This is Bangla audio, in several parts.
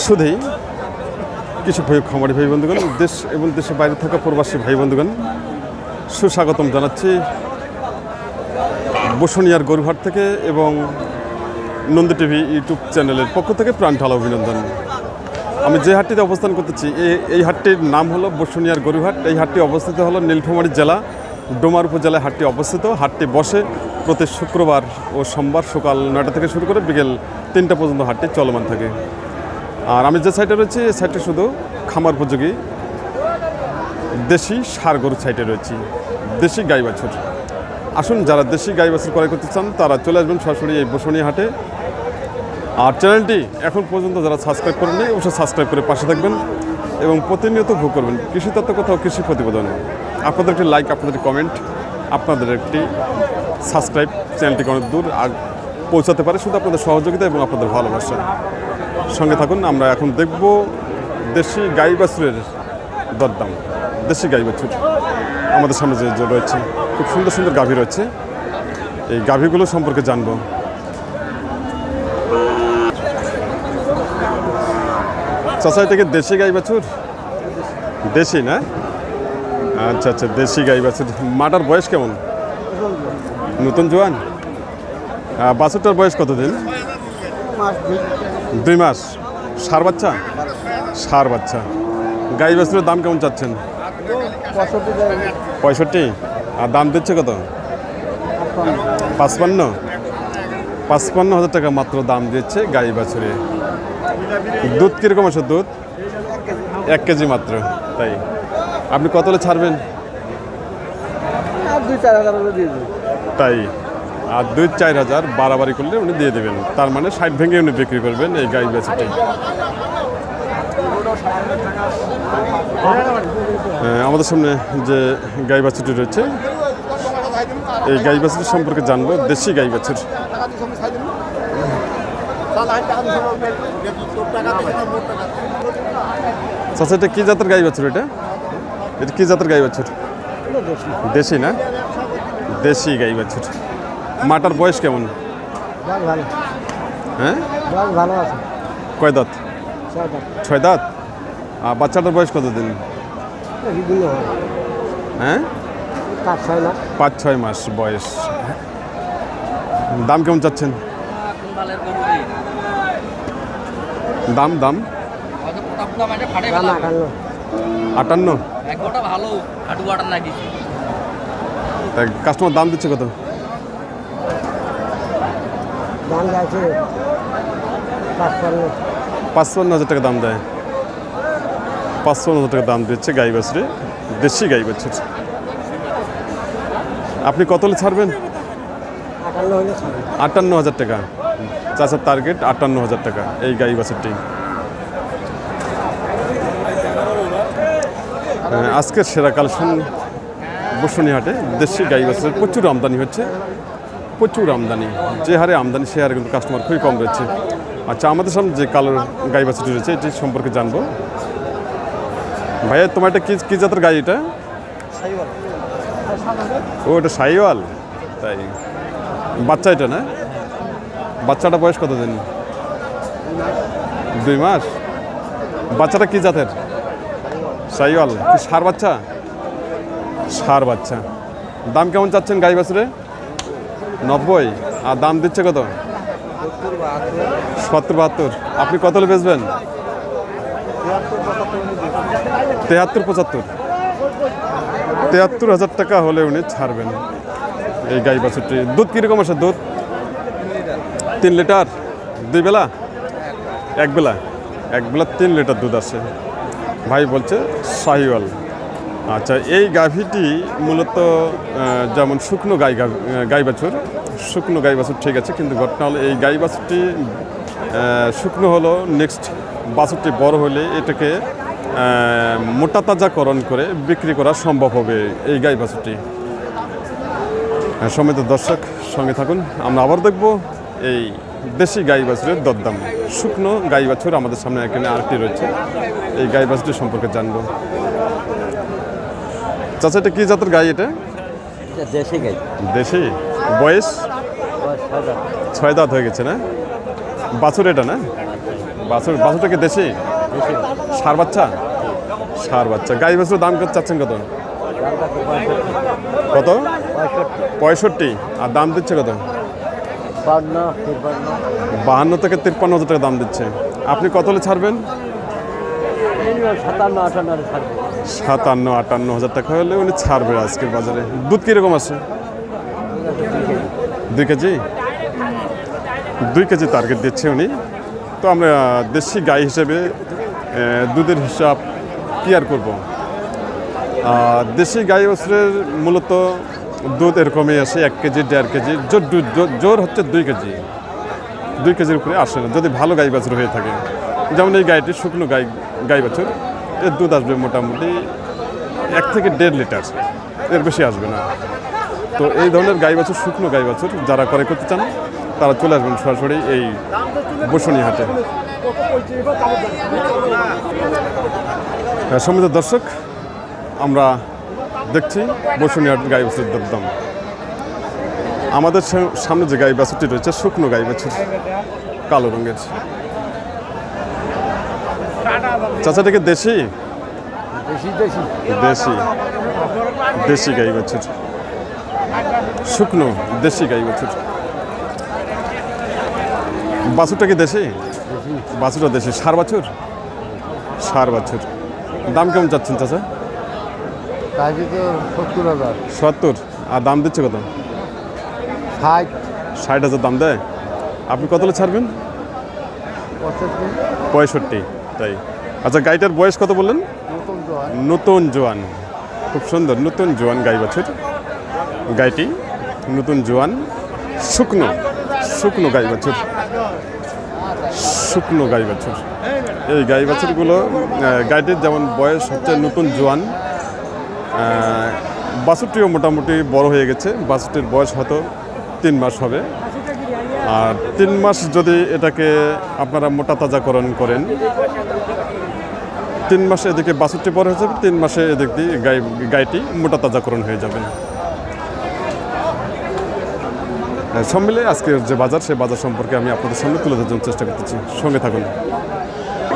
শুধুই কৃষক ভাই খামারি ভাই বন্ধুগণ, দেশ এবং দেশের বাইরে থাকা প্রবাসী ভাই বন্ধুগণ, সুস্বাগতম জানাচ্ছি বসুনিয়ার গরুহাট থেকে এবং নন্দী টিভি ইউটিউব চ্যানেলের পক্ষ থেকে প্রাণ ঢালা অভিনন্দন। আমি যে হাটটিতে অবস্থান করতেছি এই এই হাটটির নাম হলো বসুনিয়ার গরুহাট। এই হাটটি অবস্থিত হলো নীলফামারী জেলা, ডোমার উপজেলায় হাটটি অবস্থিত। হাটটি বসে প্রতি শুক্রবার ও সোমবার সকাল নয়টা থেকে শুরু করে বিকেল তিনটা পর্যন্ত হাটটি চলমান থাকে। আর আমি যে সাইটে রয়েছি, এই সাইটে শুধু খামার উপযোগী। দেশি সার গরুর সাইটে রয়েছি। দেশি গাই বাছুর। আসুন, যারা দেশি গাই বাছুর ক্রয় করতে চান, তারা চলে আসবেন সরাসরি এই বসুনিয়া হাটে। আর চ্যানেলটি এখন পর্যন্ত যারা সাবস্ক্রাইব করেননি, অবশ্যই সাবস্ক্রাইব করে পাশে থাকবেন এবং প্রতিনিয়ত ভোগ করবেন। কৃষি তত্ত্ব কোথাও, কৃষি প্রতিবেদন। আপনাদের একটি লাইক আপনাদের কমেন্ট আপনাদের একটি সাবস্ক্রাইব চ্যানেলটিকে অনেক দূর আর পৌঁছাতে পারে, শুধু আপনাদের সহযোগিতা এবং আপনাদের ভালোবাসা। সঙ্গে থাকুন, আমরা এখন দেখব দেশি গাই বাছুরের দরদাম। দেশি গাই বাছুর আমাদের সামনে যে রয়েছে, খুব সুন্দর সুন্দর গাভী রয়েছে। এই গাভীগুলো সম্পর্কে জানব। চাচা, এটা কি দেশি গাই বাছুর দেশি না? আচ্ছা আচ্ছা দেশি গাই বাছুর মাটার বয়স কেমন? নতুন জোয়ান? বাছুরটার বয়স কতদিন? দুই মাস। সার বাচ্চা? সার বাচ্চা। গাই বাছুরের দাম কেমন চাচ্ছেন? পঁয়ষট্টি। আর দাম দিচ্ছে কত? পাঁচপান্ন। পাঁচপান্ন হাজার টাকা মাত্র দাম দিচ্ছে গাই বাছুরে দুধ কীরকম আছে দুধ? এক কেজি মাত্র তাই। আপনি কত ছাড়বেন? তাই। আর দুই চার হাজার বাড়াবাড়ি করলে উনি দিয়ে দেবেন। তার মানে ষাট ভেঙে উনি বিক্রি করবেন এই গাই বেচাটাই আমাদের সামনে যে গাই বাছুরটি রয়েছে, এই গাই বাছুর সম্পর্কে জানব, দেশি গাই বাছুর চাচা, এটা কি জাতের গাই বাছুর এটা? এটা কি জাতের গাই বাছুর দেশি না? দেশি গাই বাছুর মাটার বয়স কেমন? ভালো ভালো। হ্যাঁ? ভালো ভালো আছে। কয় দাঁত? ছয় দাঁত। আর বাচ্চাটার বয়স কত দিন হ্যাঁ? পাঁচ ছয় না পাঁচ ছয় মাস বয়স। দাম কেমন চাচ্ছেন? দাম দাম? দাম আটান্ন। কাস্টমার দাম দিচ্ছে কত? দাম যাচ্ছে পাঁচপান্ন। পাঁচপান্ন হাজার টাকা দাম দেয়। পাঁচপান্ন হাজার টাকা দাম দিচ্ছে গাই বাছুরে দেশি গাই বাছুর আপনি কত হলে ছাড়বেন? আটান্ন হাজার টাকা। চাষার টার্গেট আটান্ন হাজার টাকা এই গাই বাছুরটি হ্যাঁ, আজকের সেরা কালেকশন বসুনিহাটে দেশি গাই বাছুরের প্রচুর আমদানি হচ্ছে। প্রচুর আমদানি। যে হারে আমদানি, সে হারে কিন্তু কাস্টমার খুবই কম রয়েছে। আচ্ছা আমাদের সামনে যে কালোর গাই বাছুরটি রয়েছে, এটি সম্পর্কে জানব। ভাইয়া, তোমার এটা কি কি জাতের গাই এটা? ও, এটা সাইওয়াল। তাই। বাচ্চা এটা না? বাচ্চাটা বয়স কত দিন দুই মাস? বাচ্চাটা কি জাতের? সাইওয়াল। কি সার বাচ্চা? সার বাচ্চা। দাম কেমন চাচ্ছেন গাই বাছুরে? নব্বই। আর দাম দিচ্ছে কত? সত্তর বাহাত্তর। আপনি কত বেচবেন? তেহাত্তর পঁচাত্তর। তেহাত্তর হাজার টাকা হলে উনি ছাড়বেন এই গাই বাছুরটি। দুধ কীরকম আছে দুধ? তিন লিটার? দুই বেলা? এক বেলা। এক বেলা তিন লিটার দুধ আছে। ভাই বলছে শাহিওয়াল। আচ্ছা এই গাভীটি মূলত যেমন শুকনো গাই গাই বাছুর শুকনো গাই বাছুর ঠিক আছে, কিন্তু ঘটনা হলো এই গাই বাছুরটি শুকনো হলো নেক্সট বাছুরটি বড় হলে এটাকে মোটা তাজাকরণ করে বিক্রি করা সম্ভব হবে এই গাই বাছুরটি সমিত দর্শক, সঙ্গে থাকুন, আমরা আবার দেখব এই দেশি গাই বাছুরের দরদাম। শুকনো গাই বাছুর আমাদের সামনে এখানে আরেকটি রয়েছে, এই গাই বাছুরটি সম্পর্কে জানব। চাচা এটা কি জাতের গাই এটা? দেশি গাই। দেশি? বয়স? ছয় দাঁত। হয়ে গেছে না? বাছুর এটা না? বাছুর বাছুরটা কি দেশি? সার বাচ্চা? সার বাচ্চা। গাই বাছুর দাম কত চাচ্ছেন কত? কত? পঁয়ষট্টি। আর দাম দিচ্ছে কত? বাহান্ন থেকে তিপ্পান্ন হাজার টাকা দাম দিচ্ছে। আপনি কত হলে ছাড়বেন? সাতান্ন আটান্ন ছাড়বে সাতান্ন, আটান্ন হাজার টাকা হলে উনি ছাড়বে আজকের বাজারে। দুধ কীরকম আছে? দুই কেজি? দুই কেজি টার্গেট দিচ্ছে উনি। তো আমরা দেশি গাই হিসেবে দুধের হিসাব কি আর করব দেশি গাই বছরের মূলত দুধ এরকমই আসে, এক কেজি, দেড় কেজি জোর জোর হচ্ছে দুই কেজি। দুই কেজির উপরে আসে না। যদি ভালো গাই বাছুর হয়ে থাকে। যেমন এই গাইটি শুকনো গাই গাই বাছুর। এর দুধ আসবে মোটামুটি এক থেকে দেড় লিটার। এর বেশি আসবে না। তো এই ধরনের গাই বাছুর শুকনো গাই বাছুর যারা করে করতে চান তারা চলে আসবেন সরাসরি এই বসুনি হাটে হ্যাঁ, সম্মিলিত দর্শক আমরা দেখছি বসুনি হাট গাই বাছুর দাম আমাদের সামনে যে গাই বাছুরটি রয়েছে শুকনো গাই বাছুর কালো রঙের। চাচাটাকে দেশি? বেশি বেশি দেশি। দেশি গাই বাছুর শুকনো দেশি গাই বাছুর বাছুরটা কি দেশি? বাছুরটা দেশি। সার বাছুর? সার বাছুর। দাম কেমন চাচ্ছেন চাচা? সত্তর হাজার। সত্তর। আর দাম দিচ্ছে কত? ষাট। ষাট হাজার দাম দেয়। আপনি কত ছাড়বেন? পঁয়ষট্টি। তাই। আচ্ছা গাইটার বয়স কত বললেন? নতুন জোয়ান। খুব সুন্দর নতুন জোয়ান গাই বাছুর। গাইটি নতুন জোয়ান শুকনো শুকনো গাই বাছুর। শুকনো গাই বাছুর। এই গাই বাছুরগুলো গাইটির যেমন বয়স হচ্ছে নতুন জোয়ান বাছুরটিও মোটামুটি বড় হয়ে গেছে। বাছুরটির বয়স হয়তো তিন মাস হবে। আর তিন মাস যদি এটাকে আপনারা মোটা তাজাকরণ করেন তিন মাসে এদিকে বাছুরটি বড় হয়ে যাবে তিন মাসে এদিক দিয়ে গাই গাইটি মোটা তাজাকরণ হয়ে যাবে। হ্যাঁ, সব মিলে আজকের যে বাজার সেই বাজার সম্পর্কে আমি আপনাদের সামনে তুলে ধরার জন্য চেষ্টা করতেছি। সঙ্গে থাকুন।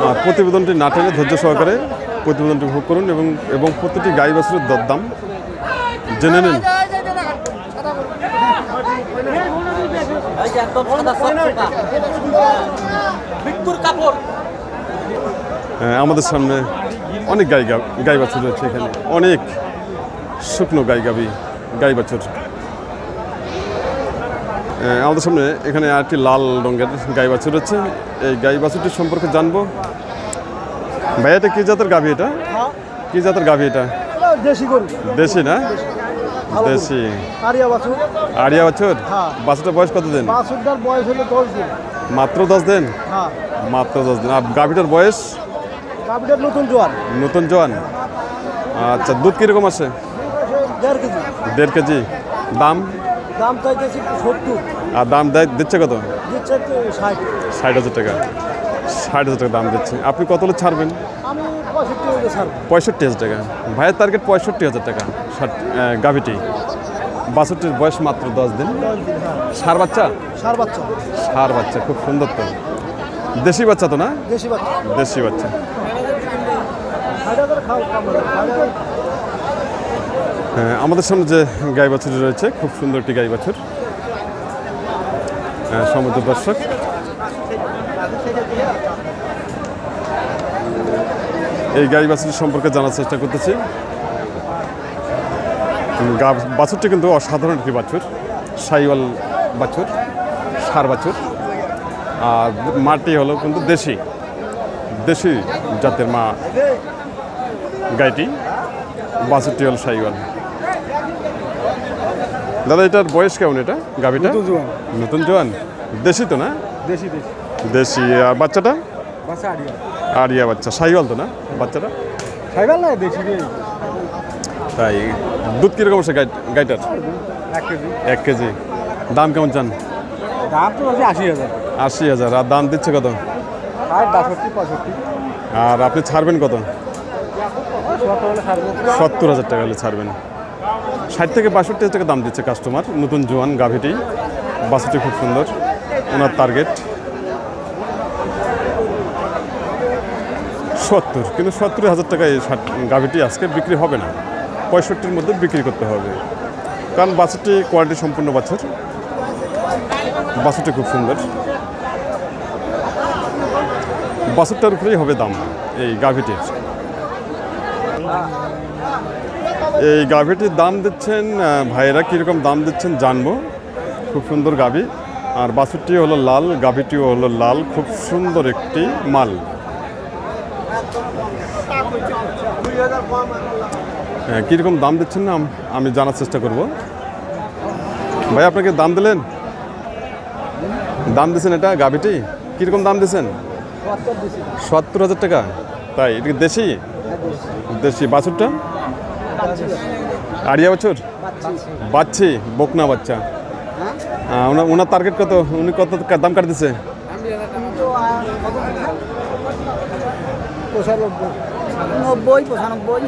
আর প্রতিবেদনটি না টেনে ধৈর্য সহকারে প্রতিবেদনটি ভোগ করুন এবং এবং প্রতিটি গাই বাছুরের দরদাম জেনে নিন। এই যে একদম সাদা চকচকা। মৃত্যুর কাপড়। হ্যাঁ, আমাদের সামনে অনেক গাই গা- গাই বাছুর রয়েছে এখানে। অনেক শুকনো গাই গাবি গাই বাছুর হ্যাঁ, আমাদের সামনে এখানে আরেকটি লাল রঙের গাই বাছুর রয়েছে এই গাই বাছুরটির সম্পর্কে জানব। ভাই এটা কি জাতের গাভি এটা? কি জাতের গাভি এটা? দেশি দেশি না? দেশি। আরিয়া বাছুর। আড়িয়া বাছুর হ্যাঁ। বাছুরটা বয়স কত দিন বাছুরটার বয়স হলো দশ দিন। মাত্র দশ দিন? হ্যাঁ। মাত্র দশ দিন। আর গাভিটার বয়স? গাভিটার নতুন জোয়ান। নতুন জোয়ান। আচ্ছা দুধ কীরকম আছে? দেড় কেজি। দেড় কেজি। দাম? দাম চাইতেছি সত্তর। আর দাম দিচ্ছে কত? দিচ্ছে ষাট। ষাট হাজার টাকা। ষাট হাজার টাকা দাম দিচ্ছে। আপনি কত হলে ছাড়বেন? আমি পঁয়ষট্টি হলে পঁয়ষট্টি হাজার টাকা। ভাইয়ের টার্গেট পঁয়ষট্টি হাজার টাকা ষাট গাভিটি। বাষট্টির বয়স মাত্র দশ দিন। সার বাচ্চা? সার বাচ্চা। সার বাচ্চা খুব সুন্দর তো। দেশি বাচ্চা তো না? দেশি বাচ্চা। দেশি বাচ্চা। হ্যাঁ, আমাদের সামনে যে গাই বাছুর রয়েছে খুব সুন্দর একটি গাই বাছুর। হ্যাঁ, সমুদ্র দর্শক। এই গাই বাছুর সম্পর্কে জানার চেষ্টা করতেছি। বাছুরটি কিন্তু অসাধারণ একটি বাছুর সাইওয়াল বাছুর সার বাছুর। আর মাটি হলো কিন্তু দেশি দেশি জাতের মা গাইটি বাছুরটি হল সাইওয়াল। দাদা এটার বয়স কেমন এটা গাভিটা? নতুন জোয়ান। দেশি তো না? দেশি আর বাচ্চাটা? বাচ্চা আরিয়া বাচ্চা সাইওয়াল তো না বাচ্চাটা? খাইবার না দেশি তাই দুধ কীরকম আছে গাই গাইটার? এক কেজি। দাম কেমন চান? দাম তো আশি হাজার। আশি হাজার। আর দাম দিচ্ছে কত? আর আপনি ছাড়বেন কত? সত্তর হাজার টাকা হলে ছাড়বেন। ষাট থেকে বাষট্টি হাজার টাকা দাম দিচ্ছে কাস্টমার নতুন জোয়ান গাভিটি। বাসুটি খুব সুন্দর। ওনার টার্গেট সত্তর। কিন্তু সত্তর হাজার টাকায় গাভিটি আজকে বিক্রি হবে না। পঁয়ষট্টির মধ্যে বিক্রি করতে হবে। কারণ বাছুরটি কোয়ালিটি সম্পূর্ণ বাছুর বাছুরটি খুব সুন্দর। বাছুরটার উপরেই হবে দাম, এই গাভিটির এই গাভিটির দাম দিচ্ছেন ভাইয়েরা কীরকম দাম দিচ্ছেন জানব। খুব সুন্দর গাভি। আর বাছুরটি হলো লাল, গাভিটিও হলো লাল। খুব সুন্দর একটি মাল। কীরকম দাম দিচ্ছেন না আমি জানার চেষ্টা করব। ভাই, আপনাকে দাম দিলেন? দাম দিয়েছেন এটা গাভিটি? কীরকম দাম দিয়েছেন সত্তর হাজার টাকা। তাই, এটা দেশি? দেশি। বাছুরটা? আড়িয়া বছর? বাচ্ছি, বকনা বাচ্চা। ওনার ওনার টার্গেট কত? উনি কত দাম কাটে দিছে নব্বই পঁচানব্বই।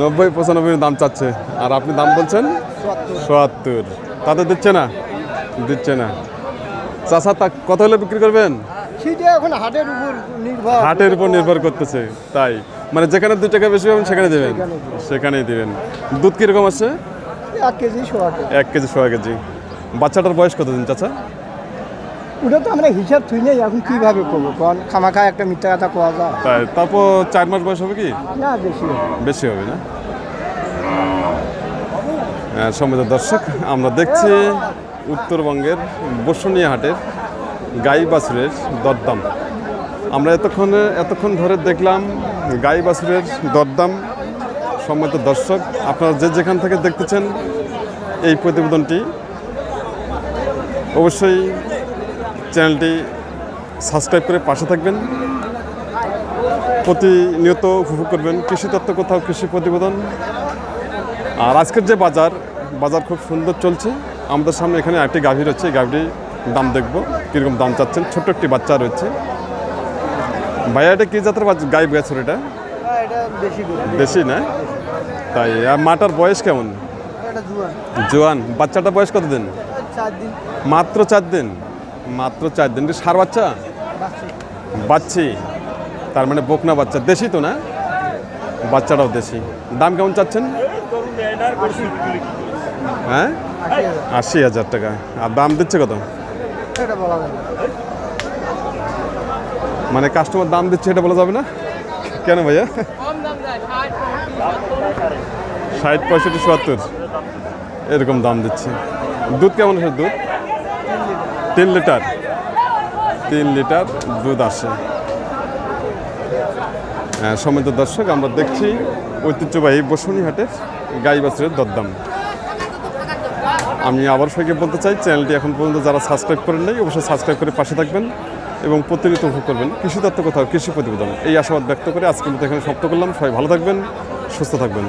নব্বই পঁচানব্বই দাম চাচ্ছে। আর আপনি দাম বলছেন? সোয়াত্তর তাতে দিচ্ছে না? দিচ্ছে না। চাষা তা কত হলে বিক্রি করবেন? হাটের উপর নির্ভর। হাটের উপর নির্ভর করতেছে তাই। মানে যেখানে দু টাকা বেশি পাবেন সেখানে দেবেন। সেখানেই দেবেন। দুধ কীরকম আছে? এক কেজি সোয়া কেজি। এক কেজি সোয়া কেজি। বাচ্চাটার বয়স কতদিন চাচা? ওটা তো আমরা হিসাব থুই নেই এখন কীভাবে করব? কারণ খামাখা একটা মিথ্যা কথা কোয়া যায়। তাই তারপর চার মাস বয়স হবে কি? না বেশি বেশি হবে না? হ্যাঁ, সম্মিলিত দর্শক আমরা দেখছি উত্তরবঙ্গের বসুনিয়া হাটের গাই বাছুরের দরদাম। আমরা এতক্ষণে এতক্ষণ ধরে দেখলাম গাই বাছুরের দরদাম। সম্মিলিত দর্শক আপনারা যে যেখান থেকে দেখতেছেন এই প্রতিবেদনটি অবশ্যই চ্যানেলটি সাবস্ক্রাইব করে পাশে থাকবেন। প্রতিনিয়ত উপভোগ করবেন কৃষি তত্ত্ব কোথাও কৃষি প্রতিবেদন। আর আজকের যে বাজার বাজার খুব সুন্দর চলছে। আমাদের সামনে এখানে একটি গাভী রয়েছে এই গাভীর দাম দেখব কীরকম দাম চাচ্ছেন। ছোট্ট একটি বাচ্চা রয়েছে। ভাইয়া এটা কী জাতের বাচ্চা? গাই গেছে এটা? এটা বেশি করে না? তাই আর মাটার বয়স কেমন? জোয়ান। বাচ্চাটার বয়স কত দিন। মাত্র চার দিন? মাত্র চার দিন সার বাচ্চা? বাচ্চি। তার মানে বকনা বাচ্চা। দেশি তো না? বাচ্চাটাও দেশি। দাম কেমন চাচ্ছেন? হ্যাঁ? আশি হাজার টাকা। আর দাম দিচ্ছে কত। মানে কাস্টমার দাম দিচ্ছে এটা বলা যাবে না? কেন ভাইয়া? ষাট পঁয়ষট্টি সত্তর। এরকম দাম দিচ্ছে। দুধ কেমন আছে দুধ? তিন লিটার। তিন লিটার দুধ আসে। হ্যাঁ, সম্মানিত দর্শক আমরা দেখছি ঐতিহ্যবাহী বসুনি হাটের গাই বাছুরের দরদাম। আমি আবার সবাইকে বলতে চাই চ্যানেলটি এখন পর্যন্ত যারা সাবস্ক্রাইব করেন নাই অবশ্যই সাবস্ক্রাইব করে পাশে থাকবেন এবং প্রতিনিয়ত উপভোগ করবেন কৃষি তত্ত্ব কোথাও কৃষি প্রতিবেদন। এই আশাবাদ ব্যক্ত করে আজকের মতো এখানে সমাপ্ত করলাম। সবাই ভালো থাকবেন সুস্থ থাকবেন।